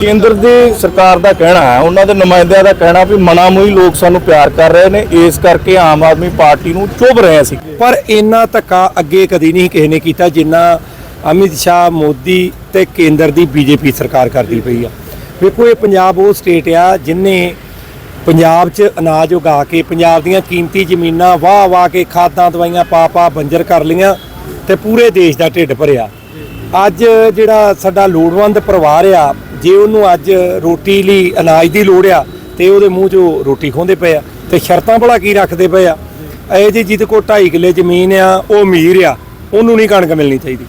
ਕੇਂਦਰ ਦੀ ਸਰਕਾਰ ਦਾ ਕਹਿਣਾ ਹੈ, ਉਹਨਾਂ ਦੇ ਨੁਮਾਇੰਦਿਆਂ ਦਾ ਕਹਿਣਾ ਵੀ ਮਨਾਮੂਹੀ ਲੋਕ ਸਾਨੂੰ ਪਿਆਰ ਕਰ ਰਹੇ ਨੇ, ਇਸ ਕਰਕੇ ਆਮ ਆਦਮੀ ਪਾਰਟੀ ਨੂੰ ਚੁੱਭ ਰਹੇ ਸੀ ਪਰ ਇੰਨਾ ਧੱਕਾ ਅੱਗੇ ਕਦੀ ਨਹੀਂ ਕਿਸੇ ਨੇ ਕੀਤਾ ਜਿੰਨਾ ਅਮਿਤ ਸ਼ਾਹ, ਮੋਦੀ ਤੇ ਕੇਂਦਰ ਦੀ ਬੀਜੇਪੀ ਸਰਕਾਰ ਕਰਦੀ ਪਈ ਆ। ਵੇਖੋ ਇਹ ਪੰਜਾਬ ਉਹ ਸਟੇਟ ਆ ਜਿਨੇ ਪੰਜਾਬ 'ਚ ਅਨਾਜ ਉਗਾ ਕੇ, ਪੰਜਾਬ ਦੀਆਂ ਕੀਮਤੀ ਜ਼ਮੀਨਾਂ ਵਾਹ ਵਾਹ ਕੇ ਖਾਦਾਂ, ਦਵਾਈਆਂ ਪਾ ਪਾ ਬੰਜਰ ਕਰ ਲਈਆਂ ਤੇ ਪੂਰੇ ਦੇਸ਼ ਦਾ ਢਿੱਡ ਭਰਿਆ। ਅੱਜ ਜਿਹੜਾ ਸਾਡਾ ਲੋੜਵੰਦ ਪਰਿਵਾਰ ਆ, ਜੇ ਉਹਨੂੰ ਅੱਜ ਰੋਟੀ ਲਈ ਅਨਾਜ ਦੀ ਲੋੜ ਆ, ਤੇ ਉਹਦੇ ਮੂੰਹ 'ਚੋਂ ਰੋਟੀ ਖੋਂਦੇ ਪਏ ਆ, ਤੇ ਸ਼ਰਤਾਂ ਭਲਾ ਕੀ ਰੱਖਦੇ ਪਏ ਆ? ਇਹ ਜੀ ਜਿਹਦੇ ਕੋਲ 2.5 ਕਿੱਲੇ ਜ਼ਮੀਨ ਆ, ਉਹ ਅਮੀਰ ਆ, ਉਹਨੂੰ ਨਹੀਂ ਕਣਕ ਮਿਲਣੀ ਚਾਹੀਦੀ।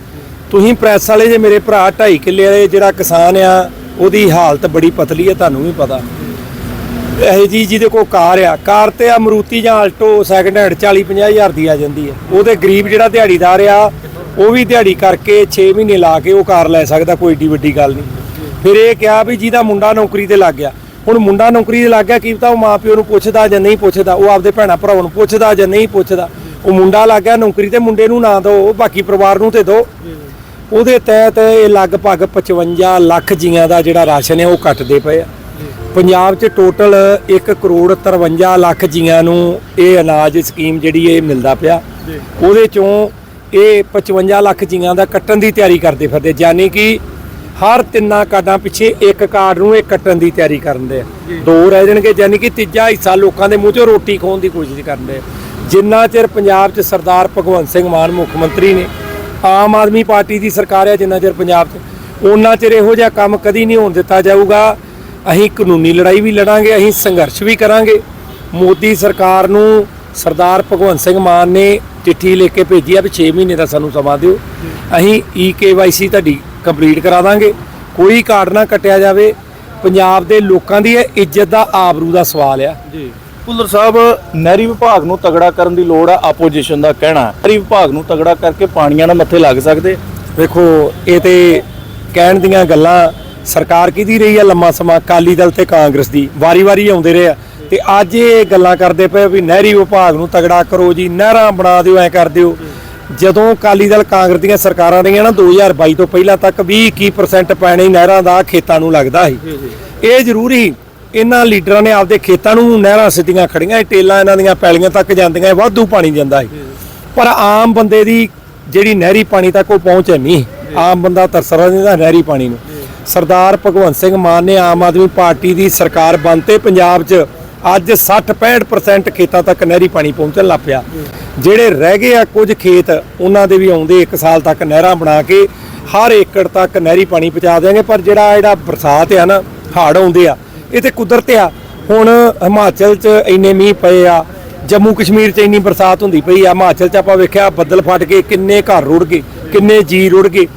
ਤੁਸੀਂ ਪ੍ਰੈਸ ਵਾਲੇ ਜੇ ਮੇਰੇ ਭਰਾ 2.5 ਕਿੱਲੇ ਵਾਲੇ ਜਿਹੜਾ ਕਿਸਾਨ ਆ, ਉਹਦੀ ਹਾਲਤ ਬੜੀ ਪਤਲੀ ਆ, ਤੁਹਾਨੂੰ ਵੀ ਪਤਾ। ਇਹ ਜੀ ਜਿਹਦੇ ਕੋਲ ਕਾਰ ਆ, ਕਾਰ ਤੇ ਆ ਮਰੂਤੀ ਜਾਂ ਆਲਟੋ ਸੈਕੰਡ ਹੈਂਡ 40 50 ਹਜ਼ਾਰ ਦੀ ਆ ਜਾਂਦੀ ਹੈ ਉਹਦੇ ਗਰੀਬ ਜਿਹੜਾ ਦਿਹਾੜੀਦਾਰ ਆ ਉਹ ਵੀ ਦਿਹਾੜੀ ਕਰਕੇ 6 ਮਹੀਨੇ ਲਾ ਕੇ ਉਹ ਕਾਰ ਲੈ ਸਕਦਾ ਕੋਈ ਏਡੀ ਵੱਡੀ ਗੱਲ ਨਹੀਂ। ਫਿਰ ਇਹ ਕਿਹਾ ਵੀ ਜਿਹਦਾ ਮੁੰਡਾ ਨੌਕਰੀ ਤੇ ਲੱਗ ਗਿਆ। ਹੁਣ ਮੁੰਡਾ ਨੌਕਰੀ ਤੇ ਲੱਗ ਗਿਆ ਕੀ ਪਤਾ ਉਹ ਮਾਪਿਓ ਨੂੰ ਪੁੱਛਦਾ ਜਾਂ ਨਹੀਂ ਪੁੱਛਦਾ ਉਹ ਆਪਦੇ ਭੈਣਾਂ ਭਰਾਵਾਂ ਨੂੰ ਪੁੱਛਦਾ ਜਾਂ ਨਹੀਂ ਪੁੱਛਦਾ। ਉਹ ਮੁੰਡਾ ਲੱਗ ਗਿਆ ਨੌਕਰੀ ਤੇ ਮੁੰਡੇ ਨੂੰ ਨਾ ਦਿਓ ਬਾਕੀ ਪਰਿਵਾਰ ਨੂੰ ਤੇ ਦਿਓ। ਉਹਦੇ ਤਹਿਤ ਇਹ ਲਗਭਗ 55 ਲੱਖ ਜੀਆਂ ਦਾ ਜਿਹੜਾ ਰਾਸ਼ਨ ਹੈ ਉਹ ਕੱਟਦੇ ਪਏ ਆ। ਪੰਜਾਬ 'ਚ ਟੋਟਲ 1 ਕਰੋੜ 53 ਲੱਖ ਜੀਆਂ ਨੂੰ ਇਹ ਅਨਾਜ ਸਕੀਮ ਜਿਹੜੀ ਇਹ ਮਿਲਦਾ ਪਿਆ। ਉਹਦੇ ਚੋਂ ਇਹ 55 ਲੱਖ ਜੀਆਂ ਦਾ ਕੱਟਣ ਦੀ ਤਿਆਰੀ ਕਰਦੇ ਫਿਰਦੇ ਯਾਨੀ ਕਿ ਹਰ ਤਿੰਨਾਂ ਕਾਰਡਾਂ ਪਿੱਛੇ ਇੱਕ ਕਾਰਡ ਨੂੰ ਇਹ ਕੱਟਣ ਦੀ ਤਿਆਰੀ ਕਰਨ ਦੇ ਆ। ਦੋ ਰਹਿ ਜਾਣਗੇ ਯਾਨੀ ਕਿ ਤੀਜਾ ਹਿੱਸਾ ਲੋਕਾਂ ਦੇ ਮੂੰਹ 'ਚੋਂ ਰੋਟੀ ਖਾਣ ਦੀ ਕੋਸ਼ਿਸ਼ ਕਰਨ ਦੇ ਆ। ਜਿੰਨਾ ਚਿਰ ਪੰਜਾਬ 'ਚ ਸਰਦਾਰ ਭਗਵੰਤ ਸਿੰਘ ਮਾਨ ਮੁੱਖ ਮੰਤਰੀ ਨੇ ਆਮ ਆਦਮੀ ਪਾਰਟੀ ਦੀ ਸਰਕਾਰ ਹੈ ਜਿੰਨਾ ਚਿਰ ਪੰਜਾਬ 'ਚ ਉਹਨਾਂ ਚਿਰ ਇਹੋ ਜਿਹਾ ਕੰਮ ਕਦੀ ਨਹੀਂ ਹੋਣ ਦਿੱਤਾ ਜਾਊਗਾ। ਅਸੀਂ ਕਾਨੂੰਨੀ ਲੜਾਈ ਵੀ ਲੜਾਂਗੇ ਅਸੀਂ ਸੰਘਰਸ਼ ਵੀ ਕਰਾਂਗੇ। ਮੋਦੀ ਸਰਕਾਰ ਨੂੰ ਸਰਦਾਰ ਭਗਵੰਤ ਸਿੰਘ ਮਾਨ ਨੇ ਚਿੱਠੀ ਲਿਖ ਕੇ ਭੇਜੀ ਆ ਵੀ 6 ਮਹੀਨੇ ਦਾ ਸਾਨੂੰ ਸਮਾਂ ਦਿਓ। ਅਸੀਂ ਈ ਕੇਵਾਈਸੀ ਤੁਹਾਡੀ ਕੰਪਲੀਟ ਕਰਾ ਦਾਂਗੇ। ਕੋਈ ਕਾਰਡ ਨਾ ਕੱਟਿਆ ਜਾਵੇ। ਪੰਜਾਬ ਦੇ ਲੋਕਾਂ ਦੀ ਇਹ ਇੱਜ਼ਤ ਦਾ ਆਬਰੂ ਦਾ ਸਵਾਲ ਆ। ਜੀ। ਭੁੱਲਰ ਸਾਹਿਬ ਨਹਿਰੀ ਵਿਭਾਗ ਨੂੰ ਤਗੜਾ ਕਰਨ ਦੀ ਲੋੜ ਆ ਆਪੋਜੀਸ਼ਨ ਦਾ ਕਹਿਣਾ। ਨਹਿਰੀ ਵਿਭਾਗ ਨੂੰ ਤਗੜਾ ਕਰਕੇ ਪਾਣੀਆਂ ਨਾਲ ਮੱਥੇ ਲੱਗ ਸਕਦੇ? ਵੇਖੋ ਇਹ ਤੇ ਕਹਿਣ ਦੀਆਂ ਗੱਲਾਂ ਸਰਕਾਰ ਕਿਹਦੀ ਰਹੀ ਆ ਲੰਮਾ ਸਮਾਂ? ਅਕਾਲੀ ਦਲ ਤੇ ਕਾਂਗਰਸ ਦੀ। ਵਾਰੀ-ਵਾਰੀ ਆਉਂਦੇ ਰਹੇ ਆ। ਤੇ ਅੱਜ ਇਹ ਗੱਲਾਂ ਕਰਦੇ ਪਏ ਵੀ ਨਹਿਰੀ ਵਿਭਾਗ ਨੂੰ ਤਗੜਾ ਕਰੋ ਜੀ ਨਹਿਰਾਂ ਬਣਾ ਦਿਓ ਐ ਕਰ ਦਿਓ। ਜਦੋਂ ਅਕਾਲੀ ਦਲ ਕਾਂਗਰਸ ਦੀਆਂ ਸਰਕਾਰਾਂ ਰਹੀਆਂ ਨਾ 2022 ਤੋਂ ਪਹਿਲਾਂ ਤੱਕ 20-21% ਪੈਣੀ ਨਹਿਰਾਂ ਦਾ ਖੇਤਾਂ ਨੂੰ ਲੱਗਦਾ ਸੀ। ਇਹ ਜ਼ਰੂਰੀ ਇਹਨਾਂ ਲੀਡਰਾਂ ਨੇ ਆਪਦੇ ਖੇਤਾਂ ਨੂੰ ਨਹਿਰਾਂ ਸਿੱਧੀਆਂ ਖੜੀਆਂ ਟੇਲਾਂ ਇਹਨਾਂ ਦੀਆਂ ਪੈਲੀਆਂ ਤੱਕ ਜਾਂਦੀਆਂ ਵਾਧੂ ਪਾਣੀ ਜਾਂਦਾ ਸੀ। ਪਰ ਆਮ ਬੰਦੇ ਦੀ ਜਿਹੜੀ ਨਹਿਰੀ ਪਾਣੀ ਤੱਕ ਉਹ ਪਹੁੰਚ ਹੈ ਨਹੀਂ। ਆਮ ਬੰਦਾ ਤਰਸਰਾ ਨਹੀਂ ਨਹਿਰੀ ਪਾਣੀ ਨੂੰ। ਸਰਦਾਰ ਭਗਵੰਤ ਸਿੰਘ ਮਾਨ ਨੇ ਆਮ ਆਦਮੀ ਪਾਰਟੀ ਦੀ ਸਰਕਾਰ ਬਣਤੇ ਪੰਜਾਬ 'ਚ ਅੱਜ 60-65% ਖੇਤਾਂ ਤੱਕ ਨਹਿਰੀ ਪਾਣੀ ਪਹੁੰਚਣ ਲੱਗ ਪਿਆ। ਜਿਹੜੇ ਰਹਿ ਗਏ ਆ ਕੁਝ ਖੇਤ ਉਹਨਾਂ ਦੇ ਵੀ ਆਉਂਦੇ 1 ਸਾਲ ਤੱਕ ਨਹਿਰਾਂ ਬਣਾ ਕੇ ਹਰ ਏਕੜ ਤੱਕ ਨਹਿਰੀ ਪਾਣੀ ਪਹੁੰਚਾ ਦੇਵਾਂਗੇ ਪਰ ਜਿਹੜਾ ਜਿਹੜਾ ਬਰਸਾਤ ਆ ਨਾ ਹੜ੍ਹ ਆਉਂਦੇ ਆ ਇਹ ਤੇ ਕੁਦਰਤ ਆ। ਹੁਣ ਹਿਮਾਚਲ 'ਚ ਇੰਨੇ ਮੀਂਹ ਪਏ ਆ ਜੰਮੂ ਕਸ਼ਮੀਰ 'ਚ ਇੰਨੀ ਬਰਸਾਤ ਹੁੰਦੀ ਪਈ ਆ। ਹਿਮਾਚਲ 'ਚ ਆਪਾਂ ਵੇਖਿਆ ਬੱਦਲ ਫਟ ਕੇ ਕਿੰਨੇ ਘਰ ਰੁੜ ਗਏ ਕਿੰਨੇ ਜੀ ਰੁੜ ਗਏ।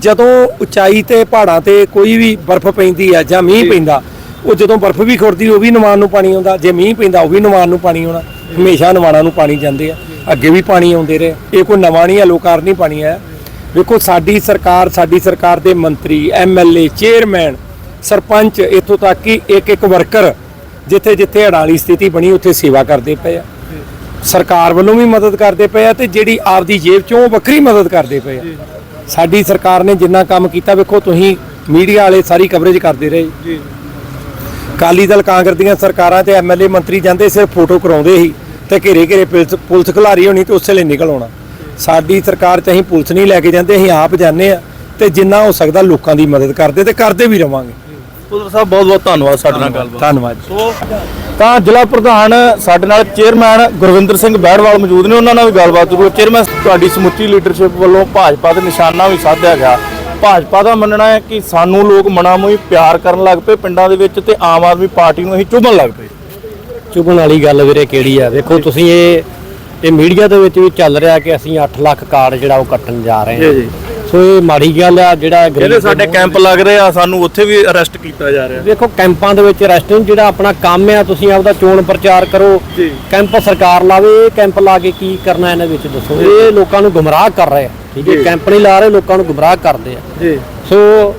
ਜਦੋਂ ਉਚਾਈ ਤੇ ਪਹਾੜਾਂ ਤੇ ਕੋਈ ਵੀ ਬਰਫ਼ ਪੈਂਦੀ ਆ ਜਾਂ ਮੀਂਹ ਪੈਂਦਾ ਉਹ ਜਦੋਂ ਬਰਫ਼ ਵੀ ਖੁਰਦੀ ਉਹ ਵੀ ਨਿਵਾਨ ਨੂੰ ਪਾਣੀ ਆਉਂਦਾ। ਜੇ ਮੀਂਹ ਪੈਂਦਾ ਉਹ ਵੀ ਨਿਵਾਨ ਨੂੰ ਪਾਣੀ ਆਉਣਾ। ਹਮੇਸ਼ਾ ਨਿਵਾਨਾਂ ਨੂੰ ਪਾਣੀ ਜਾਂਦੇ ਆ। ਅੱਗੇ ਵੀ ਪਾਣੀ ਆਉਂਦੇ ਰਹੇ। ਇਹ ਕੋਈ ਨਵਾਂ ਨਹੀਂ ਆ ਲੋਕਾਰ ਨਹੀਂ ਪਾਣੀ ਆਇਆ। ਵੇਖੋ ਸਾਡੀ ਸਰਕਾਰ ਸਾਡੀ ਸਰਕਾਰ ਦੇ ਮੰਤਰੀ ਐਮਐਲਏ ਚੇਅਰਮੈਨ ਸਰਪੰਚ ਇੱਥੋਂ ਤੱਕ ਕਿ ਇੱਕ ਇੱਕ ਵਰਕਰ ਜਿੱਥੇ ਜਿੱਥੇ ਹੜ੍ਹਾਂ ਵਾਲੀ ਸਥਿਤੀ ਬਣੀ ਉੱਥੇ ਸੇਵਾ ਕਰਦੇ ਪਏ ਆ। ਸਰਕਾਰ ਵੱਲੋਂ ਵੀ ਮਦਦ ਕਰਦੇ ਪਏ ਆ ਤੇ ਜਿਹੜੀ ਆਪਦੀ ਜੇਬ ਚੋਂ ਵੱਖਰੀ ਮਦਦ ਕਰਦੇ ਪਏ ਆ। ਸਾਡੀ ਸਰਕਾਰ ਨੇ ਜਿੰਨਾ ਕੰਮ ਕੀਤਾ ਵੇਖੋ ਤੁਸੀਂ ਮੀਡੀਆ ਵਾਲੇ ਸਾਰੀ ਕਵਰੇਜ ਕਰਦੇ ਰਹੇ। ਅਕਾਲੀ ਦਲ ਕਾਂਗਰਸ ਦੀਆਂ ਸਰਕਾਰਾਂ ਤੇ ਐਮਐਲਏ ਮੰਤਰੀ ਜਾਂਦੇ ਸਿਰਫ ਫੋਟੋ ਕਰਾਉਂਦੇ ਸੀ ਤੇ ਘੇਰੇ ਘੇਰੇ ਪੁਲਿਸ ਖਿਲਾਰੀ ਹੋਣੀ ਤੇ ਉਸੇ ਲਈ ਨਿਕਲ ਆਉਣਾ। ਸਾਡੀ ਸਰਕਾਰ ਚ ਅਸੀਂ ਪੁਲਿਸ ਨਹੀਂ ਲੈ ਕੇ ਜਾਂਦੇ ਅਸੀਂ ਆਪ ਜਾਂਦੇ ਆ ਤੇ ਜਿੰਨਾ ਹੋ ਸਕਦਾ ਲੋਕਾਂ ਦੀ ਮਦਦ ਕਰਦੇ ਤੇ ਕਰਦੇ ਵੀ ਰਵਾਂਗੇ। ਭੁੱਲਰ ਸਾਹਿਬ ਬਹੁਤ ਬਹੁਤ ਧੰਨਵਾਦ ਸਾਡੇ ਨਾਲ। ਗੱਲਬਾਤ ਧੰਨਵਾਦ ਸੋ ਤਾਂ ਜ਼ਿਲ੍ਹਾ ਪ੍ਰਧਾਨ ਸਾਡੇ ਨਾਲ ਚੇਅਰਮੈਨ ਗੁਰਵਿੰਦਰ ਸਿੰਘ ਬੈੜਵਾਲ ਮੌਜੂਦ ਨੇ ਉਹਨਾਂ ਨਾਲ ਵੀ ਗੱਲਬਾਤ ਜ਼ਰੂਰ। ਚੇਅਰਮੈਨ ਤੁਹਾਡੀ ਸਮੁੱਚੀ ਲੀਡਰਸ਼ਿਪ ਵੱਲੋਂ ਭਾਜਪਾ ਦੇ ਨਿਸ਼ਾਨਾ ਵੀ ਸਾਧਿਆ ਗਿਆ। ਭਾਜਪਾ ਦਾ ਮੰਨਣਾ ਹੈ ਕਿ ਸਾਨੂੰ ਲੋਕ ਮਨਾਮੋਈ ਪਿਆਰ ਕਰਨ ਲੱਗ ਪਏ ਪਿੰਡਾਂ ਦੇ ਵਿੱਚ ਤੇ ਆਮ ਆਦਮੀ ਪਾਰਟੀ ਨੂੰ ਅਸੀਂ ਚੁਭਣ ਲੱਗ ਪਏ। ਚੁਭਣ ਵਾਲੀ ਗੱਲ ਵੀਰੇ ਕਿਹੜੀ ਆ? ਵੇਖੋ ਤੁਸੀਂ ਇਹ ਇਹ ਮੀਡੀਆ ਦੇ ਵਿੱਚ ਵੀ ਚੱਲ ਰਿਹਾ ਕਿ ਅਸੀਂ 8 ਲੱਖ ਕਾਰਡ ਜਿਹੜਾ ਉਹ ਕੱਟਣ ਜਾ ਰਹੇ ਹਾਂ। ਜੀ ਸੋ ਇਹ ਮਾੜੀ ਗੱਲ ਆ ਜਿਹੜਾ ਜਿਹੜੇ ਸਾਡੇ ਕੈਂਪ ਲੱਗ ਰਹੇ ਆ ਸਾਨੂੰ ਉੱਥੇ ਵੀ ਅਰੈਸਟ ਕੀਤਾ ਜਾ ਰਿਹਾ। ਵੇਖੋ ਕੈਂਪਾਂ ਦੇ ਵਿੱਚ ਰੈਸਟੋਰੈਂਟ ਜਿਹੜਾ ਆਪਣਾ ਕੰਮ ਆ ਤੁਸੀਂ ਆਪਦਾ ਚੋਣ ਪ੍ਰਚਾਰ ਕਰੋ। ਕੈਂਪ ਸਰਕਾਰ ਲਾਵੇ ਇਹ ਕੈਂਪ ਲਾ ਕੇ ਕੀ ਕਰਨਾ ਇਹਨਾਂ ਵਿੱਚ ਦੱਸੋ? ਇਹ ਲੋਕਾਂ ਨੂੰ ਗੁੰਮਰਾਹ ਕਰ ਰਹੇ ਆ। ਠੀਕ ਹੈ ਕੈਂਪ ਨਹੀਂ ਲਾ ਰਹੇ ਲੋਕਾਂ ਨੂੰ ਗੁੰਮਰਾਹ ਕਰਦੇ ਆ। ਜੀ। ਸੋ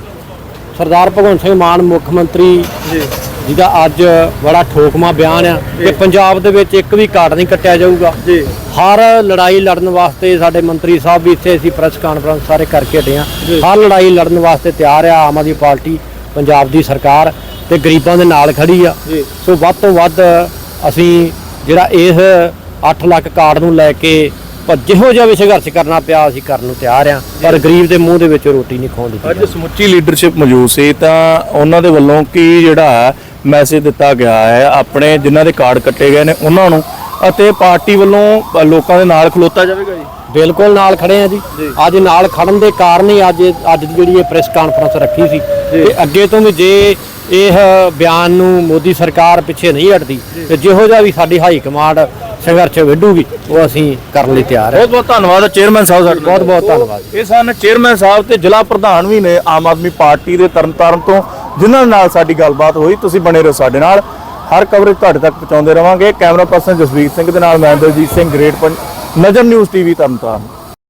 ਸਰਦਾਰ ਭਗਵੰਤ ਸਿੰਘ ਮਾਨ ਮੁੱਖ ਮੰਤਰੀ ਜੀ। ਜਿਹਦਾ ਅੱਜ ਬੜਾ ਠੋਕਮਾ ਬਿਆਨ ਆ ਕਿ ਪੰਜਾਬ ਦੇ ਵਿੱਚ ਇੱਕ ਵੀ ਕਾਰਡ ਨਹੀਂ ਕੱਟਿਆ ਜਾਊਗਾ। ਜੀ। ਹਰ ਲੜਾਈ ਲੜਨ ਵਾਸਤੇ ਸਾਡੇ ਮੰਤਰੀ ਸਾਹਿਬ ਵੀ ਇੱਥੇ ਅਸੀਂ ਪ੍ਰੈਸ ਕਾਨਫਰੰਸ ਸਾਰੇ ਕਰਕੇ ਹਟੇ ਆ। ਹਰ ਲੜਾਈ ਲੜਨ ਵਾਸਤੇ ਤਿਆਰ ਆ ਆਮ ਆਦਮੀ ਪਾਰਟੀ ਪੰਜਾਬ ਦੀ ਸਰਕਾਰ ਤੇ ਗਰੀਬਾਂ ਦੇ ਨਾਲ ਖੜੀ ਆ। ਸੋ ਵੱਧ ਤੋਂ ਵੱਧ ਅਸੀਂ ਜਿਹੜਾ ਇਸ 8 ਲੱਖ ਕਾਰਡ ਨੂੰ ਲੈ ਕੇ ਪਰ ਜਿਹੋ ਜਿਹਾ ਵੀ ਸੰਘਰਸ਼ ਕਰਨਾ ਪਿਆ ਅਸੀਂ ਕਰਨ ਨੂੰ ਤਿਆਰ ਆ ਪਰ ਗਰੀਬ ਦੇ ਮੂੰਹ ਦੇ ਵਿੱਚ ਰੋਟੀ ਨਹੀਂ ਖਾਣ ਦਿੱਤੀ ਅੱਜ ਸਮੁੱਚੀ ਲੀਡਰਸ਼ਿਪ ਮੌਜੂਦ ਸੀ ਤਾਂ ਉਹਨਾਂ ਦੇ ਵੱਲੋਂ ਕੀ ਜਿਹੜਾ ਮੈਸੇਜ ਦਿੱਤਾ ਗਿਆ ਹੈ? ਆਪਣੇ ਜਿਨ੍ਹਾਂ ਦੇ ਕਾਰਡ ਕੱਟੇ ਗਏ ਨੇ ਉਹਨਾਂ ਨੂੰ। ਅਤੇ ਪਾਰਟੀ ਵੱਲੋਂ ਲੋਕਾਂ ਦੇ ਨਾਲ ਖਲੋਤਾ ਜਾਵੇਗਾ ਜੀ? ਬਿਲਕੁਲ ਨਾਲ ਖੜੇ ਆ ਜੀ। ਅੱਜ ਨਾਲ ਖੜਨ ਦੇ ਕਾਰਨ ਹੀ ਅੱਜ ਅੱਜ ਦੀ ਜਿਹੜੀ ਇਹ ਪ੍ਰੈਸ ਕਾਨਫਰੰਸ ਰੱਖੀ ਸੀ। ਤੇ ਅੱਗੇ ਤੋਂ ਵੀ ਜੇ ਇਹ ਬਿਆਨ ਨੂੰ ਮੋਦੀ ਸਰਕਾਰ ਪਿੱਛੇ ਨਹੀਂ ਹਟਦੀ ਤੇ ਜਿਹੋ ਜਿਹਾ ਵੀ ਸਾਡੀ ਹਾਈ ਕਮਾਂਡ ਸੰਘਰਸ਼ ਵਿੱਢੂਗੀ ਉਹ ਅਸੀਂ ਕਰਨ ਲਈ ਤਿਆਰ ਹਾਂ। ਬਹੁਤ ਬਹੁਤ ਧੰਨਵਾਦ ਚੇਅਰਮੈਨ ਸਾਹਿਬ ਸਾਡੇ। ਬਹੁਤ ਬਹੁਤ ਧੰਨਵਾਦ। ਇਹ ਸਨ ਚੇਅਰਮੈਨ ਸਾਹਿਬ ਤੇ ਜ਼ਿਲ੍ਹਾ ਪ੍ਰਧਾਨ ਵੀ ਨੇ ਆਮ ਆਦਮੀ ਪਾਰਟੀ ਦੇ ਤਰਨਤਾਰਨ ਤੋਂ ਜਿਨ੍ਹਾਂ ਨਾਲ ਸਾਡੀ ਗੱਲਬਾਤ ਹੋਈ। ਤੁਸੀਂ ਬਣੇ ਰਹੋ ਸਾਡੇ ਨਾਲ। ਹਰ ਕਵਰੇਜ ਤੁਹਾਡੇ ਤੱਕ ਪਹੁੰਚਾਉਂਦੇ ਰਵਾਂਗੇ। ਕੈਮਰਾ ਪਰਸਨ ਜਸਵੀਰ ਸਿੰਘ ਦੇ ਨਾਲ ਮੈਂ ਦਲਜੀਤ ਸਿੰਘ ਗ੍ਰੇਟ ਪੰਜ ਨਜ਼ਰ ਨਿਊਜ਼ ਟੀਵੀ ਤਰਨਤਾਰਨ।